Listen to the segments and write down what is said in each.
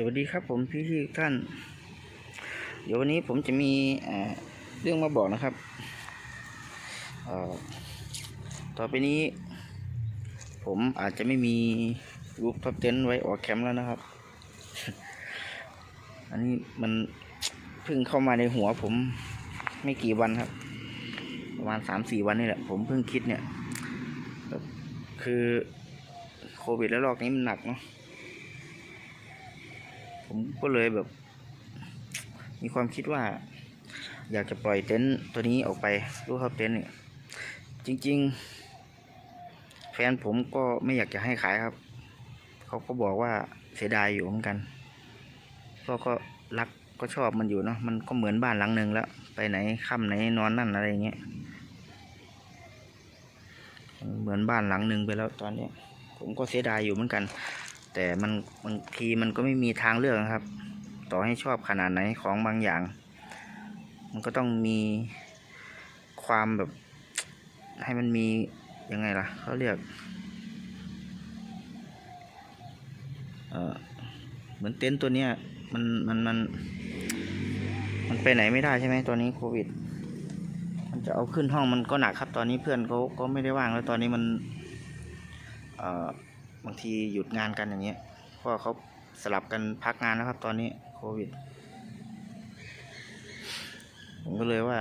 สวัสดีครับผมพี่ที่ท่าน เดี๋ยววันนี้ผมจะมีเรื่องมาบอกนะครับ ต่อไปนี้ ผมอาจจะไม่มีรูปท็อปเทนไว้ออกแคมป์แล้วนะครับ อันนี้มันเพิ่งเข้ามาในหัวผมไม่กี่วันครับ ประมาณสามสี่วันนี่แหละ ผมเพิ่งคิดเนี่ย คือโควิดแล้วรอบนี้มันหนักเนาะ ผมก็เลยแบบ มีความคิดว่า อยากจะปล่อยเต็นท์ตัวนี้ออกไปรูปครับเต็นท์เนี่ยจริง ๆ แฟนผมก็ไม่อยากจะให้ขายครับ เขาก็บอกว่าเสียดายอยู่เหมือนกันก็ก็รักก็ชอบมันอยู่เนาะมันก็เหมือนบ้านหลังหนึ่งแล้ว ไปไหนค่ำไหนนอนนั่นอะไรเงี้ยเหมือนบ้านหลังหนึ่งไปแล้วตอนนี้ ผมก็เสียดายอยู่เหมือนกัน แต่มันบางทีมันก็ไม่มีทางเลือกนะครับ ต่อให้ชอบขนาดไหนของบางอย่าง มันก็ต้องมีความแบบ ให้มันมียังไงล่ะเขาเรียกเออเหมือนเต็นท์ตัวเนี้ยมันมันมัน มันไปไหนไม่ได้ใช่ไหมตอนนี้โควิด มันจะเอาขึ้นห้องมันก็หนักครับ ตอนนี้เพื่อนเขาก็ไม่ได้ว่างแล้วตอนนี้มัน เอ่อ บางทีหยุดงานกันอย่างเงี้ยเพราะเขาสลับกันพักงานแล้วครับ ตอนนี้โควิด ผมก็เลยว่า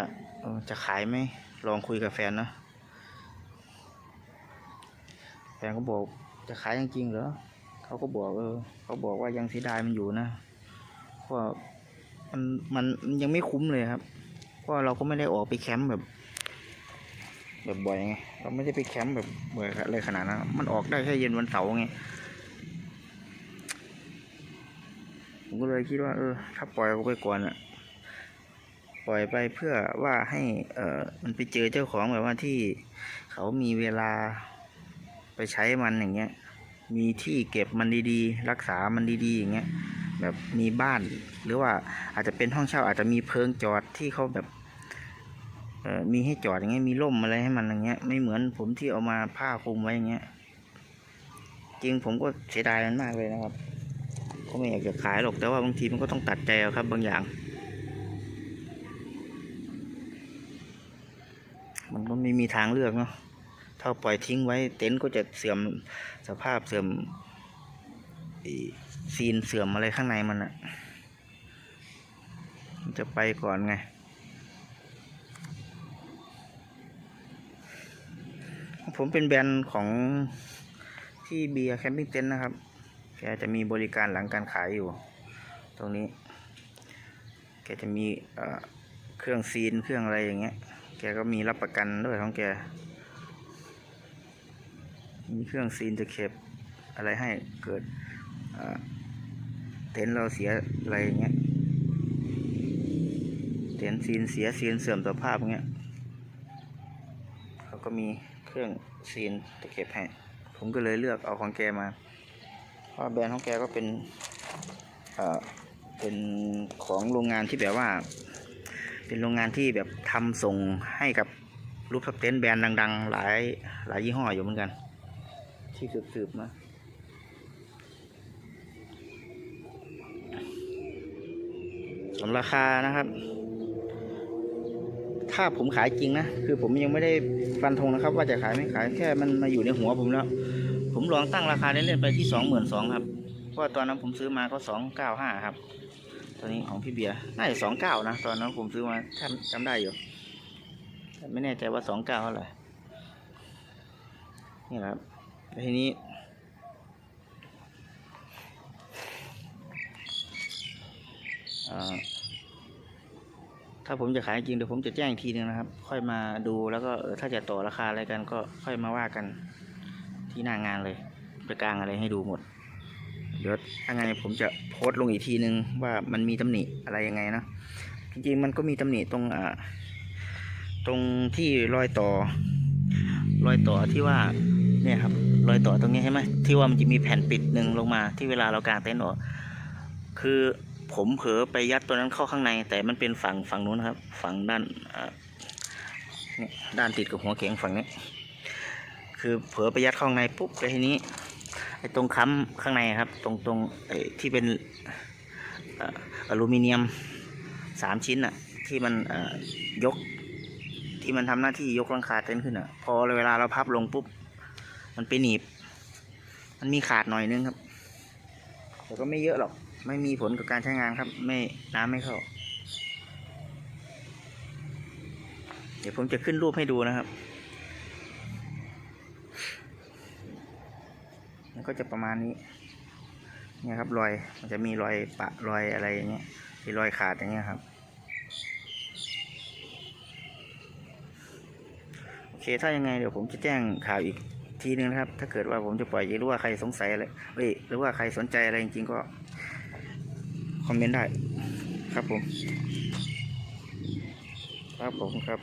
จะขายไหมลองคุยกับแฟนนะแฟนก็บอกจะขายจริงๆเหรอเขาก็บอกเออเขาบอกว่ายังเสียดายมันอยู่นะเพราะมันมันมันยังไม่คุ้มเลยครับเพราะเราก็ไม่ได้ออกไปแคมป์แบบ แบบบ่อยไงเราไม่ได้ไปแคมป์แบบบ่อยอะไรขนาดนั้นมันออกได้แค่เย็นวันเสาร์ไงผมก็เลยคิดว่าเออ ถ้าปล่อยออกไปก่อนอะปล่อยไปเพื่อว่าให้ เออมันไปเจอเจ้าของแบบว่าที่เขามีเวลาไปใช้มันอย่างเงี้ย มีที่เก็บมันดีๆ รักษามันดีๆอย่างเงี้ยแบบมีบ้าน หรือว่าอาจจะเป็นห้องเช่าอาจจะมีเพิงจอดที่เขาแบบ มีให้จอดอย่างเงี้ยมีร่มอะไรให้มันอย่างเงี้ย ไม่เหมือนผมที่เอามาผ้าคลุมไว้อย่างเงี้ย จริงผมก็เสียดายมันมากเลยนะครับ ก็ไม่อยากจะขายหรอกแต่ว่าบางทีมันก็ต้องตัดใจครับ บางอย่าง มันก็ไม่มีทางเลือกเนาะถ้าปล่อยทิ้งไว้ เต็นท์ก็จะเสื่อมสภาพเสื่อมซีนเสื่อมอะไรข้างในมันอะจะไปก่อนไง ผมเป็นแบรนด์ของที่เบียร์แคมปิ้งเต็นท์นะครับ แกจะมีบริการหลังการขายอยู่ ตรงนี้ แกจะมีเเครื่องซีนเครื่องอะไรอย่างเงี้ย แกก็มีรับประกันด้วยของแก มีเครื่องซีนจะเข็บอะไรให้เกิดเอ่อเต็นท์เราเสียอะไรอย่างเงี้ย เต็นท์ซีนเสียซีนเสื่อมสภาพอย่างเงี้ย เขาก็มี เครื่องซีนตะเข็บให้ผมก็เลยเลือกเอาของแกมา เพราะแบรนด์ของแกก็เป็นเอ่อเป็นของโรงงานที่แบบว่า เป็นโรงงานที่แบบทำส่งให้กับรูปท็อปเต็นแบรนด์ดัง ๆ หลายหลายยี่ห้ออยู่เหมือนกัน ที่สืบๆมาส่วนราคานะครับ ถ้าผมขายจริงนะ คือผมยังไม่ได้ฟันธงนะครับ ว่าจะขายไม่ขายแค่มันมาอยู่ในหัวผมแล้ว ผมลองตั้งราคาเล่นๆไปที่สองหมื่นสองครับเพราะตอนนั้นผมซื้อมาก็สองเก้าห้าครับตัวนี้ของพี่เบียร์น่าจะสองเก้านะ ตอนนั้นผมซื้อมาจำจำได้อยู่ไม่แน่ใจว่าสองเก้าเท่าไหร่นี่ครับทีนี้อ่า ถ้าผมจะขายจริงเดี๋ยวผมจะแจ้งอีกทีนึงนะครับ ค่อยมาดูแล้วก็ถ้าจะต่อราคาอะไรกันก็ค่อยมาว่ากันที่หน้างานเลยไปกลางอะไรให้ดูหมด เดี๋ยวถ้าไงผมจะโพสต์ลงอีกทีนึงว่ามันมีตำหนิอะไรยังไงนะจริงๆมันก็มีตำหนิตรงอ่าตรงที่รอยต่อ รอยต่อที่ว่าเนี่ยครับรอยต่อตรงนี้ใช่ไหมที่ว่ามันจะมีแผ่นปิดหนึ่งลงมาที่เวลาเรากางเต็นท์ออกคือ ผมเผลอไปยัดตัวนั้นเข้าข้างใน แต่มันเป็นฝั่งฝั่งนู้นครับ ฝั่งด้านเนี่ยด้านติดกับหัวเข็งฝั่งนี้ คือเผลอไปยัดเข้าข้างในปุ๊บแล้วทีนี้ไอ้ตรงค้ำข้างในครับ ตรงตรงไอ้ที่เป็นอลูมิเนียมสามชิ้นอะที่มันยก ที่มันทำหน้าที่ยกลังคาเต็นท์ขึ้นอะพอเวลาเราพับลงปุ๊บ มันไปหนีบ มันมีขาดหน่อยนึงครับแต่ก็ไม่เยอะหรอก ไม่มีผลกับการใช้งานครับ ไม่น้ำไม่เข้า เดี๋ยวผมจะขึ้นรูปให้ดูนะครับ มันก็จะประมาณนี้เนี่ยครับรอยมันจะมีรอยปะรอยอะไรอย่างเงี้ยมีรอยขาดอย่างเงี้ยครับโอเคถ้ายังไงเดี๋ยวผมจะแจ้งข่าวอีกทีนึงนะครับ ถ้าเกิดว่าผมจะปล่อยหรือว่าใครสงสัยอะไรหรือว่าใครสนใจอะไรจริงๆก็ คอมเมนต์ได้ ครับผม ครับผมครับ